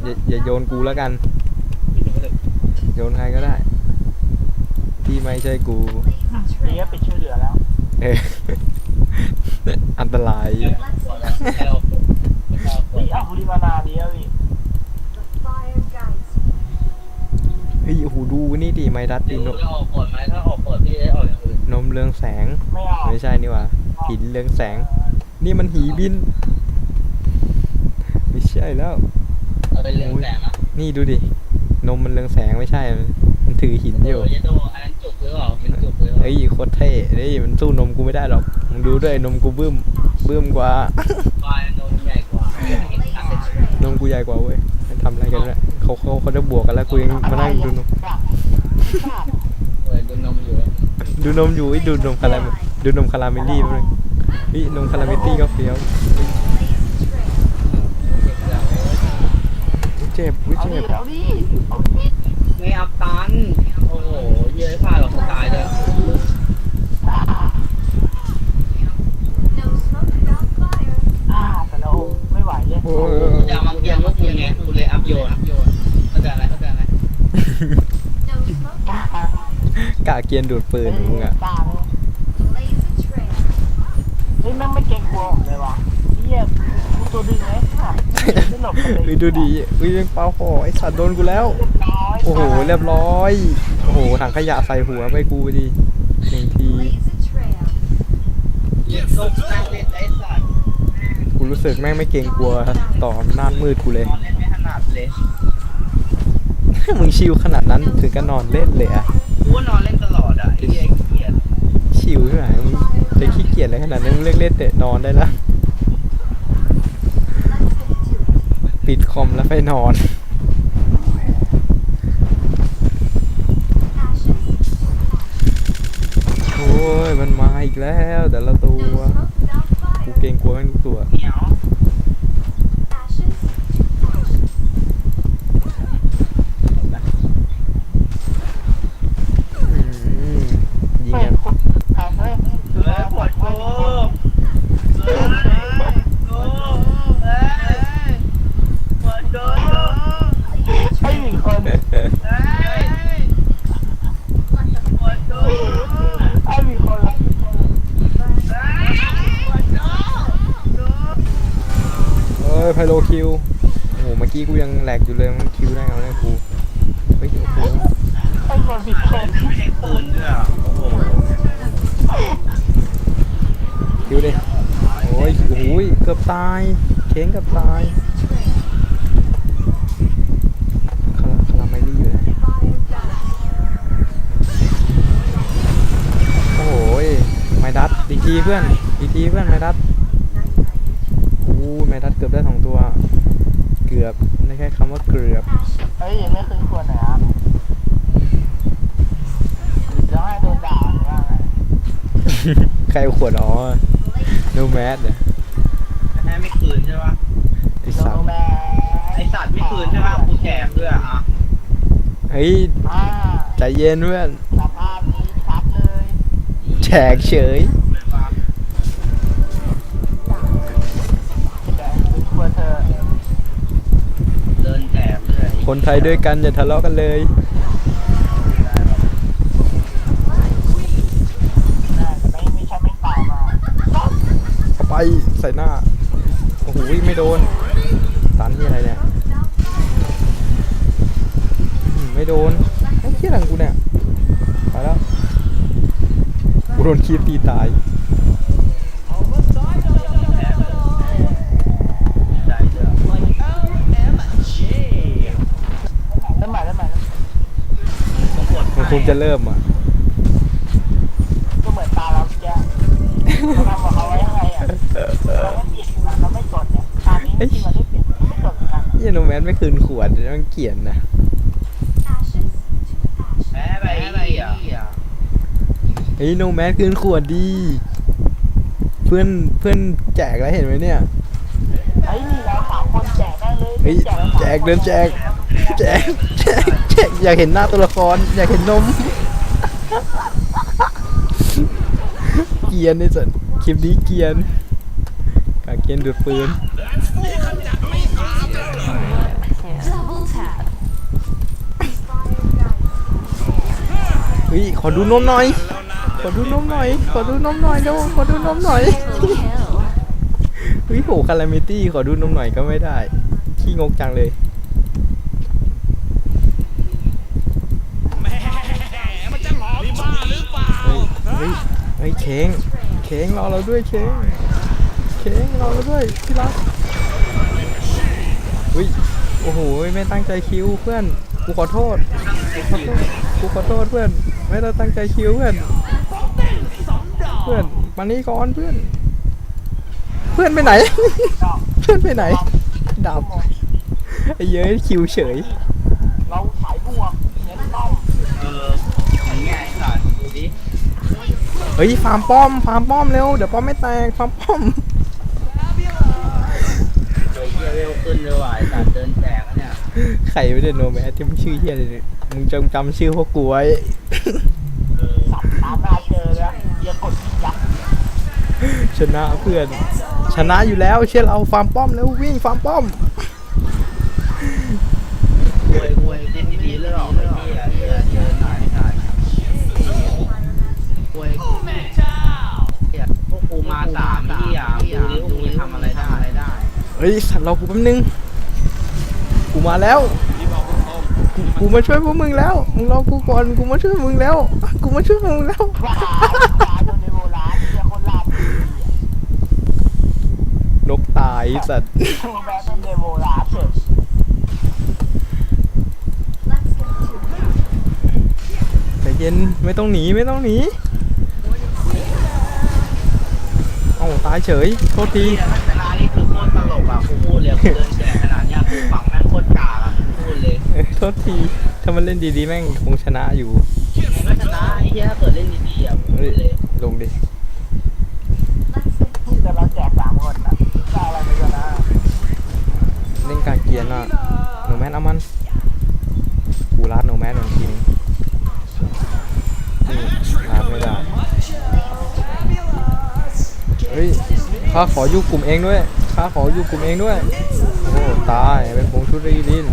เอออย่าอย่าอย่าโยนกูแล้วกัน โยนใครก็ได้ ที่ไม่ใช่กูนี่ก็ปิดช่วยเหลือแล้วเอออันตรายนี่เอาบุรีมานาดีแล้วพี่เฮ้ยโอ้โหดูนี่ดิไมดัดดิดูนจะออกผลไหมถ้าออกผลพี่ได้ออกอย่างอื่นนมเรืองแสง ไม่เอาไม่ใช่นี่หว่าหินเรืองแสง นี่มันหีบิน ไม่ใช่แล้วเอาไปเรืองแสงนะนี่ดูดิ นมมันเรืองแสงไม่ใช่ มันถือหินอยู่เยโดอันนั้นจุกหรือเปล่าเป็นจุกหรือเปล่าเฮ้ยโคตรเท่เฮ้ยมันสู้นมกูไม่ได้หรอก มึงดูด้วยนมกูบึ้ม บึ้มกว่าปลายโดนใหญ่กว่านมกูใหญ่กว่าเว้ยมันทำอะไรกันเนี่ยเขาเขาเขาจะบวกกันแล้วกูยังมานั่งดูนม เออดูนมอยู่ดูนมอยู่ไอ้ยดูนมคาราเมลดูนมคาราเมลลี่มั้ยเฮ้ยนมคาราเมลลี่ก็เฟี้ยวอุ๊ยเจ็บอุ๊ยเอาเจ็ดิบเอาดิเอาดิไม่อัพตัน โอ้โหเยอะพลาดหรอกคนตายเลยอ่าแต่เราไม่ไหวเลยโอ้ยคุณจะมาเกียงว่าคุณไงคุณเลยอัพโยนเข้าใจไหมเข้าใจไหมกล้ากะเกียนดูดปืนมึงอะกล้าเลยเฮ้ยแม่งไม่เกรงกลัวผมเลยว่ะเฮียกูตัวดึงไอ้สัตว์ไม่หลบกัน เลยเฮ้ยดูดิอุ้ยยังเปาหอไอสัตว์โดนกูแล้วน้อยโอ้โหเรียบร้อย โอ้โหถังขยะใส่หัวไปกูดิหนึ่งทีลบแม่งเล่นไอ้สัตว์กูรู้สึกแม่งไม่เกรงกลัวต่ออำนาจมืดกูเลยนอนเล่นไม่ถนัดเลยมึงชิลขนาดนั้นถึงกับนอนเล่นเลยอะกูว่านอนเล่นตลอดอะไอ้เหี้ยเกลียดชิลใช่ไหมมึงจะขี้เกียจอะไรขนาดนั้นมึงเลิกเล่นเตะนอนได้ละ ปิดคอมแล้วไปนอน โอ้ย มันมาอีกแล้ว แต่ละตัว กูเกรงกลัวแม่งทุกตัว เหนียว อืมยิง เฮ้ย กัน คนใครเฮ้ย เฮ้ยปวดกูเฮ้ยกูเฮ้ยปวดกู ไอ้หนึ่งคน เฮ้ยปวดกู ไอ้มีคนละ เอ้ย ไพโลคิว โอ้โห เมื่อกี้กูยังแหลกอยู่เลยมันคิวได้เอาเนี่ยกูเฮ้ยโอ้โหไอ้คนผิดคนไม่ใช่ปืนด้วยอะโอ้โหคิวดิโอ้ยโอ้ยเกือบตายเค้งเกือบตายคาราคาราไมลี่อยู่ไหนโอ้โหยไมดัสอีกทีเพื่อน อีกทีเพื่อนไมดัส อู้ไมดัสเกือบได้สองตัว เกือบไม่ใช่คำว่าเกือบ เฮ้ยยังไม่คืนควรหน่อยอะจะให้โดนด่าหรือว่าไงใครเอาขวดอ๋อ no mad เนี่ยแม่ไม่คืนใช่ปะไอโดสัตนว์แม่ไอสัตว์ไม่คืนใช่ปะกูแจกด้วยอะเฮ้ยอ่าใจเย็นเพื่อนสภาพนี้ชัดเลยแจกเฉย คนไทยด้วยกันอย่าทะเลาะกันเลย ไปใส่หน้า โอ้โหไม่โดนสารที่อะไรเนี่ยไม่โดนไอ้เหี้ยหลังกูเนี่ยไปแล้วกูโดนคีบตีตาย ใจเดือด เริ่มใหม่เริ่มใหม่ ต้องปวด มันคง จะเริ่มอะ ก็เหมือนตาเราแกเขาทำกับเขาไว้ยังไงอะเราไม่ผิดนะเราไม่กดเนี่ยตานี้ที่มันได้เปลี่ยนไม่กดนะเหี้ยโนแมนไม่คืนขวดมันเกลียดนะแพ้ไปไอ้เหี้ยเฮ้ยโนแมนคืนขวดดี เพื่อนเพื่อนแจกแล้วเห็นไหมเนี่ยเฮ้ยนี่เราสามคนแจกได้เลยเฮ้ยแจกเดินแจก แจ๊แจ๊แจ๊อยากเห็นหน้าตัวละคร อยากเห็นนมเกียนนี่สัตคลิปนี้เกียนกาเกียนดูดปืนเฮ้ยขอดูนมหน่อย ขอดูนมหน่อย ขอดูนมหน่อยเดี๋วขอดูนมหน่อยเฮ้ยโหคาราเมตี้ขอดูนมหน่อยก็ไม่ได้ ขี้งกจังเลย ยเค้งเค้งรอเราด้วยเค้งเค้งรอเราด้วยที่รักอุ้ยโอ้โหไม่ตั้งใจคิวเพื่อนกูขอโทษกูขอโทษกูขอโทษเพื่อน ไม่ได้ตั้งใจคิวเพื่อน เพื่อนมานี่ก่อนเพื่อน เพื่อนไปไหน เพื่อนไปไหนดับไอ้เย้ยคิวเฉย เราสายบวกเน้นป้อม เออมันง่ายสัตว์ดูดิ เฮ้ยฟาร์มป้อมฟาร์มป้อมเร็วเดี๋ยวป้อมไม่แตกฟาร์มป้อมเฮ้ยเฮียเวลขึ้นเลยว่ะไอ้สัตว์เดินแจกอะเนี่ยใครไม่ได้โนแมสที่มึงชื่อเฮียเลยเนี่ยมึงจงจำชื่อพวกกูไว้สับตามหน้าเจอแล้วอย่ากดยักษ์ชนะเพื่อน ชนะอยู่แล้วเชื่อเราฟาร์มป้อมแล้ววิ่งฟาร์มป้อม รวยรวยเล่นดีๆเลือกออกไอ้เฮียเฮียเดินหน่อยไอ้สัตว์รวยเฮียพวกกูมาสามเฮียดูดิพวกกูทำอะไรได้อะไรได้ เฮ้ยสัตว์เรากูแป๊บนึง กูมาแล้ว กูมาช่วยพวกมึงแล้ว มึงรอกูก่อน กูมาช่วยมึงแล้ว กูมาช่วยมึงแล้วนในโบราณเจอคนลาบนกตายสัตว์แบเป็นใส่เย็นไม่ต้องหนีไม่ต้องหนี เอ้าตายเฉย โทษที ลกอะกูพูดเลยกูเดินแจกขนาดเนี้ยกูฝั่งแม่งโคตรกากอะกูพูดเลยเออโทษที ถ้ามันเล่นดีๆแม่งคงชนะอยู่ก็ชนะไอ้เฮียถ้าเกิดเล่นดีๆอะกูพูเฮ้ยดเลยลงดิ แต่เราแจกสามคนนะได้อะไรไปกันนะเล่นการเกียร์น่ะโนแมนเอามันกูรัดโนแมนหนึ่งทีนึงนี่รัดไม่ได้ เฮ้ยข้าขออยู่กลุ่มเองด้วย ข้าขออยู่กลุ่มเองด้วย โอ้ตายเป็นผงชุดรีดิน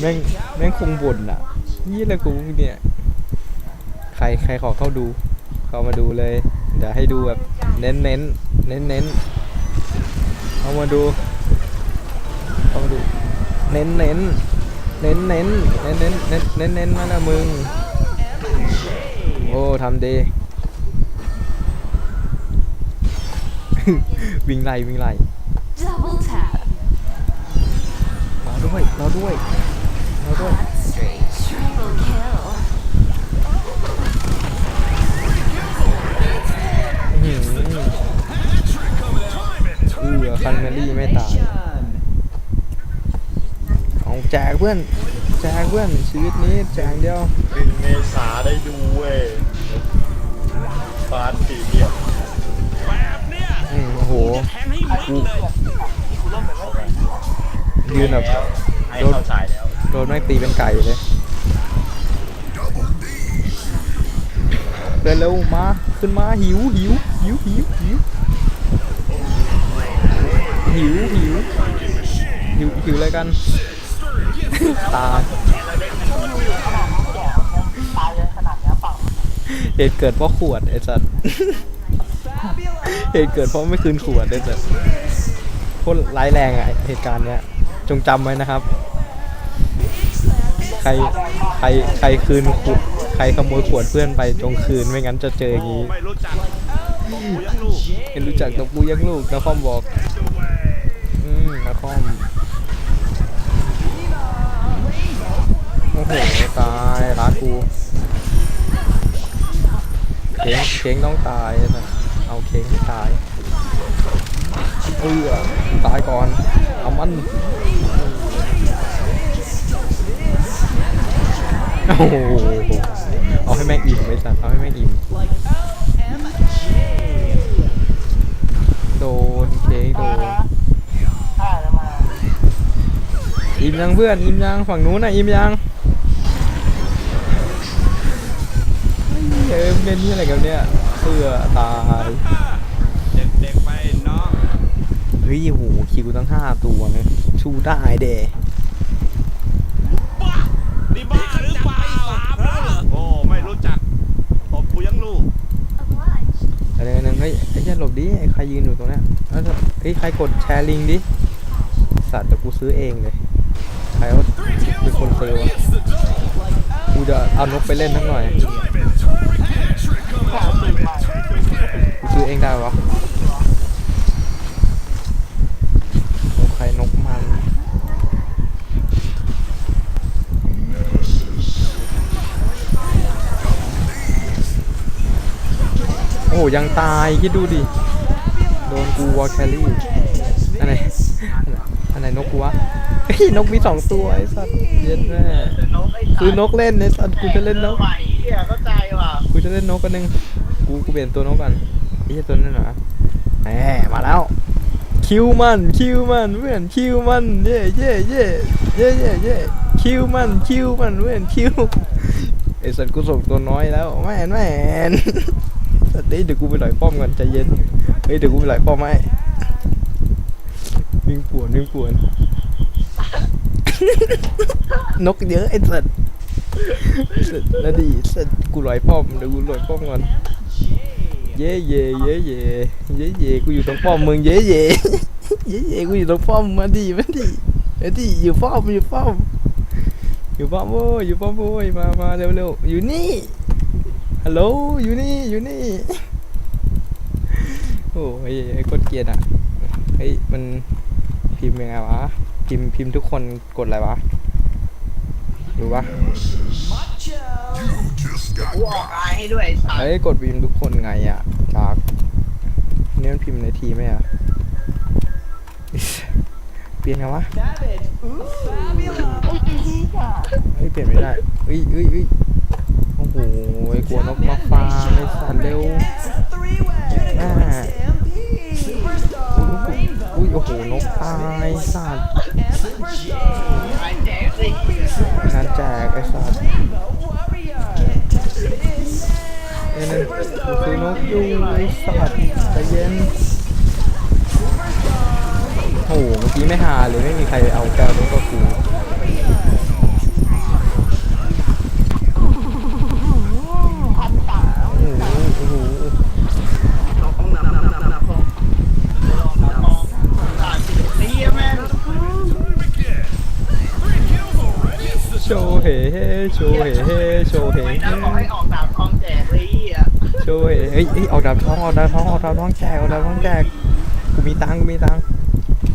แม่งแม่งคงบ่นอะยี่อะไรกูเนี่ย ใครใครขอเข้าดู เข้ามาดูเลย เดี๋ยวให้ดูแบบเน้นเน้นเน้นเน้นเข้ามาดูเข้ามาดู เน้นเน้นเน้นเน้นเน้นเน้นเน้นเน้นเน้นมานะมึง โอ้ทำดี วิ่งไล่วิ่งไล่ Double tap. รอด้วยรอด้วยรอด้วย Triple kill. อื้อหือเอือคันเมลี่ไม่ตายเอาแจกเพื่อนแจกเพื่อนชีวิตนี้แจกเดียวหนึ่งเมษาได้ดูเว้ยฟานสี่เกูยืนแบบแล้วให้โดนเข้าฉายแล้วโดนแม่งตีเป็นไก่เลยเดินเร็วมาขึ้นมาหิวหิวหิวหิวหิวหิวหิวหิวหิวอะไรกันตายตายเลยขนาดนี้ฝั่งเหตุเกิดเพราะขวดไอ้สัส เหตุเกิดเพราะไม่คืนขวดไอ้สัสโคตรร้ายแรงอะเหตุการณ์เนี้ย จงจำไว้นะครับ ใครใครใครคืนขวดใครขโมยขวดเพื่อนไปจงคืนไม่งั้นจะเจออย่างนี้ไม่รู้จักกูยังลูกเห็นรู้จักตบกูยังลูกนะคอมบอก อืมนะคอมโอ้โหตายร้านกูเค้งเค้งต้องตายนะ เอาเค้งให้ตายเออตายก่อน เอามันโอ้โหเอาให้แม่งอิ่มไอ้สัตว์เอาให้แม่งอิ่มโดนเค้กโดนอิ่มยังเพื่อนอิ่มยังฝั่งนู้นน่ะอิ่มยังเอ้ยเล่นนี่อะไรกันเนี่ย เอื้อตายเด็กๆไปน้องเฮ้ยหูคิวตั้งห้าตัวเนี่ยชูได้เดบ้านี่บ้าหรือเปล่าโอ้ไม่รู้จักผมกูยังรู้อะไรนั่นเฮ้ยไอ้เจ้หลบดิใครยืนอยู่ตรงนี้แล้วเฮ้ยใครกดแชร์ลิงดิสัตว์แต่กูซื้อเองเลยใครว่าเป็นคนซื้อกูจะเอานกไปเล่นทั้งหน่อยขอตื่นมา ซื้อเองได้ปะนกใคนกมันโอ้ยังตาย คิดดูดิ โดนกูวอลแครี่อันไหนอันไหนนกกูวะนกมีสองตัวไอ้สัตว์เย็นแม่คือนกเล่นไอ้สัตว์กูจะเล่นนกกูจะเล่นนกกันหนึ่งกูกูเปลี่ยนตัวนกกัน ไอ้เหี้ยตัวนั้นเหรอแหมมาแล้ว คิวมัน คิวมันเพื่อนคิวมัน เย่เย่เย่เย่เย่เย่คิวมัน คิวมันเพื่อนคิวไอ้สัตว์กูส่งตัวน้อยแล้วแม่นแม่นสัตว์เดี๋ยวกูไปหล่อยป้อมกันใจเย็น เฮ้ยเดี๋ยวกูไปหล่อยป้อมให้นิ่งป่วนนิ่งป่วน นกเยอะไอ้สัตว์สัตว์แล้วดิสัตว์กูหล่อยป้อมเดี๋ยวกูหล่อยป้อมก่อน เย่เย่เย่เย่เย่เย่กูอยู่ตรงป้อมมึงเย่เย่เย่เย่กูอยู่ตรงป้อมมาดิมาดิมาดิอยู่ป้อมอยู่ป้อมอยู่ป้อมโว้ยอยู่ป้อมโว้ยมามาเร็วเร็วอยู่นี่ฮัลโหลอยู่นี่อยู่นี่โอ้ยไอ้กดเกียร์อะเฮ้ยมันพิมพ์ยังไงวะพิมพ์พิมพ์ทุกคนกดอะไรวะดูปะ กูออกอายให้ด้วยสัตว์เฮ้ยกดพิมพ์ทุกคนไงอะจากเนี่มันพิมพ์ในทีไหมอะ เปลี่ยนไงวะเฮ้ยเปลี่ยนไม่ได้เฮ้ยเฮ้ยเฮ้ยโอ้โหไอ้กลัวนกมาฟาไอ้สัตว์เร็วอ่าอุ้ยโอ้โหนกตายสัตว์ ซื้อนกอยู่ไอ้สัตว์ใจเย็นโอ้โหเมื่อกี้ไม่หาเลยไม่มีใครเอาแก้วนกกับกูโอ้โหโอ้โหขางโชว์เฮ่โชว์เฮ่เฮ่โชว์เฮ่ ช่วยเฮ้ยเอาดาบทองเอาดาบทองเอาดาบทองแจกเอาดาบทองแจกกูมีตังกูมีตัง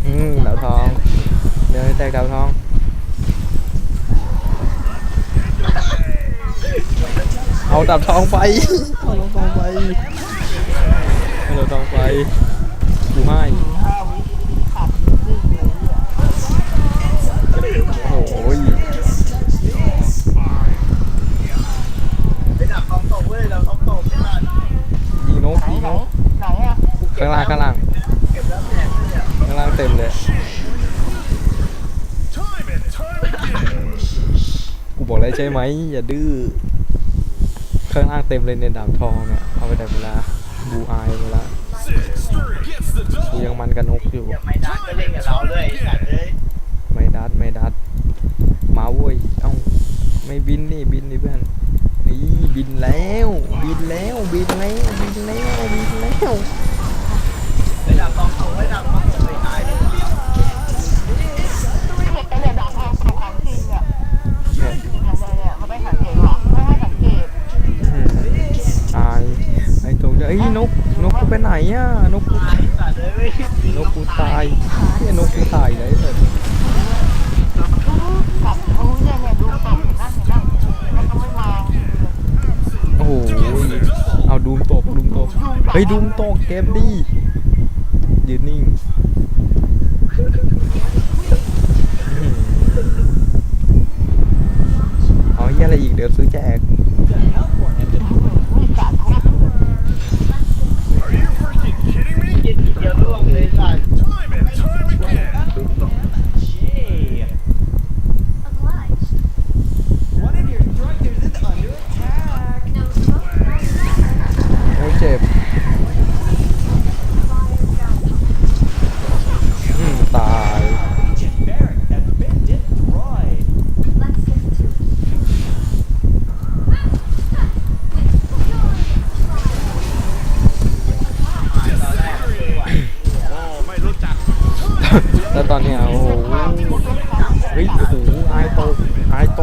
อืมดาบทองเดี๋ยวแจกดาบทองเอาดาบทองไปเอาดาบทองไปเอาดาบทองไปกูให้ ห้าวิขาดวิ่งเลยอะ โอ้โห ไปดับทองตกเว้ยเราทองตกไม่ทัน ยิงนก ไหน ยิง ไหน นก ไหนอะ ข้างล่างข้างล่าง เก็บแล้วแจกเลยเนี่ย ข้างล่างเต็มเลย กูบอกแล้วใช่ไหมอย่าดื้อข้างล่างเต็มเลยในยดาบทองเนี่ยเอาไปได้เวลาบูอายเวลากูยังมันกับนกอยู่ไม่ได้ก็เล่นกับเราด้วยไอ้สัตว์เลยไม่ดัดไม่ดัดมาเว้ยเอ้าไม่บินนี่บินนี่เพื่อนนี่บินแล้ว บินแล้วบินแล้วบินแล้วบินแล้วไปดับทองตกไปดับทองตกไปตายดิไอ้ เอ้ยนกนกกูไปไหนอะนกกูนกกูตายเฮียนกกูตายเลยเถอะโอ้โหเอาดูมตกดูมตกเฮ้ยดูมตกเกมดียืนนิ่งอื้อหือเอาเฮียอะไรอีกเดี๋ยวซื้อแจก อุ้ยสาดโคตร เย็นทีเดียวล่วงเลยสัตว์ ไม่เจ็บอืมตาย Let's get to it. แล้วตอนเนี้ยโอ้โหเฮ้ยโอ้โหไอายโตไอายโต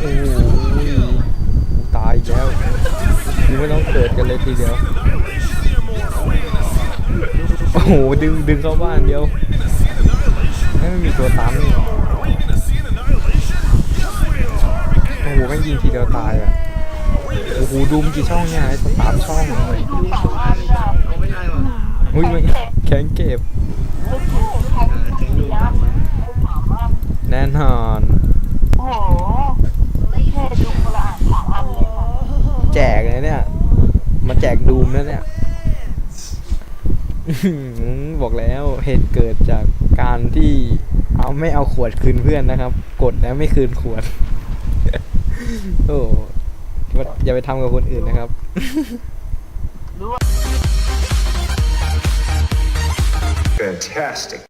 โอ้โหกูตายอีกแล้วกูไม่ต้องเกิดกันเลยทีเดียว โอ้โห ดึงเข้าบ้านเดียวไม่มีตัวตามนี่โอ้โหแม่งยิงทีเดียวตายอะโอ้โหดูมกี่ช่องเนี่ยไอ้สตาร์ช่องเลยอุ้ยแข็งเก็บ แน่นอนแจกเลยเนี่ย มาแจกดูมแล้วเนี่ย บอกแล้วเหตุเกิดจากการที่เอาไม่เอาขวดคืนเพื่อนนะครับ กดแล้วไม่คืนขวด โอ้อย่าไปทำกับคนอื่นนะครับ Fantastic.